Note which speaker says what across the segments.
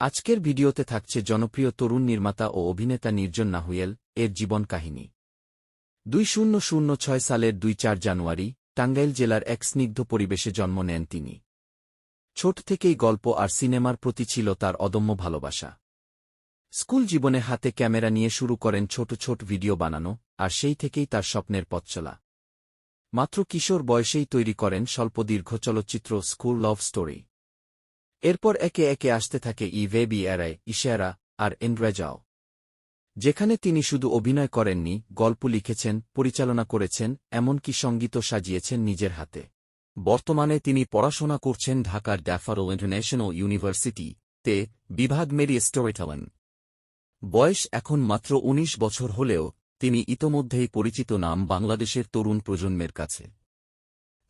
Speaker 1: আজকের ভিডিওতে থাকছে জনপ্রিয় তরুণ নির্মাতা ও অভিনেতা নির্জন নাহুয়েল, এর জীবন কাহিনী। দুই শূন্য শূন্য ছয় সালের দুই চার জানুয়ারি, টাঙ্গাইল জেলার এক স্নিগ্ধ পরিবেশে জন্ম নেন তিনি। ছোট থেকেই গল্প আর সিনেমার প্রতি ছিল তার অদম্য ভালোবাসা। স্কুল জীবনে হাতে ক্যামেরা নিয়ে শুরু করেন ছোট ছোট ভিডিও বানানো, আর সেই থেকেই তার স্বপ্নের পথ চলা। মাত্র কিশোর বয়সেই তৈরি করেন স্বল্পদীর্ঘ চলচ্চিত্র স্কুল লভ স্টোরি। এরপর একে একে আসতে থাকে ই ভেবি এরায় ইশারা আর এন্ড্রেজাও যেখানে তিনি শুধু অভিনয় করেননি, গল্প লিখেছেন, পরিচালনা করেছেন, এমনকি সংগীত সাজিয়েছেন নিজের হাতে। বর্তমানে তিনি পড়াশোনা করছেন ঢাকার ড্যাফারো ইন্টারন্যাশনাল ইউনিভার্সিটি তে বিভাগ মেরি স্টোরিটেলেন বয়স এখন মাত্র ১৯ বছর হলেও তিনি ইতোমধ্যেই পরিচিত নাম বাংলাদেশের তরুণ প্রজন্মের কাছে।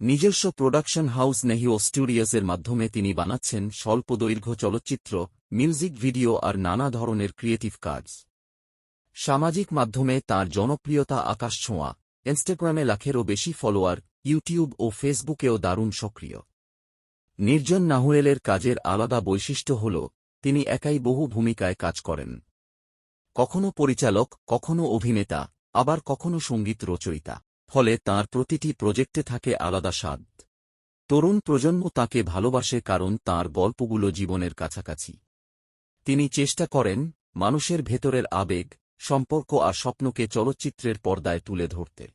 Speaker 1: নিজস্ব প্রোডাকশন হাউস নেহিও স্টুডিওসের মাধ্যমে তিনি বানাচ্ছেন স্বল্প দৈর্ঘ্য চলচ্চিত্র, মিউজিক ভিডিও আর নানা ধরনের ক্রিয়েটিভ কাজ। সামাজিক মাধ্যমে তার জনপ্রিয়তা আকাশ ছোঁয়া, ইনস্টাগ্রামে লাখেরও বেশি ফলোয়ার, ইউটিউব ও ফেসবুকেও দারুণ সক্রিয়। নির্জন নাহুয়েলের কাজের আলাদা বৈশিষ্ট্য হল, তিনি একাই বহু ভূমিকায় কাজ করেন। কখনো পরিচালক, কখনো অভিনেতা, আবার কখনো সংগীত রচয়িতা। ফলে তার প্রতিটি প্রজেক্টে থাকে আলাদা স্বাদ। তরুণ প্রজন্ম তাকে ভালোবাসে কারণ তার গল্পগুলো জীবনের কাছাকাছি। তিনি চেষ্টা করেন মানুষের ভেতরের আবেগ, সম্পর্ক আর স্বপ্নকে চলচ্চিত্রের পর্দায় তুলে ধরতে।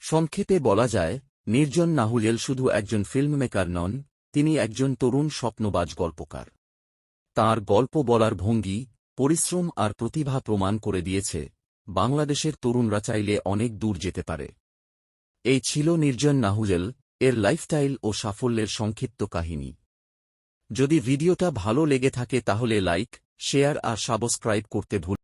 Speaker 1: সংক্ষেপে বলা যায়, নির্জন নাহুলিয়েল শুধু একজন ফিল্মমেকার নন, তিনি একজন তরুণ স্বপ্নবাজ গল্পকার। তার গল্প বলার ভঙ্গি, পরিশ্রম আর প্রতিভা প্রমাণ করে দিয়েছে, বাংলাদেশের তরুণরা চাইলে অনেক দূর যেতে পারে। এই ছিল নির্জন নাহুজেল, এর লাইফস্টাইল ও সাফল্যের সংক্ষিপ্ত কাহিনী। যদি ভিডিওটা ভালো লেগে থাকে তাহলে লাইক, শেয়ার আর সাবস্ক্রাইব করতে ভুল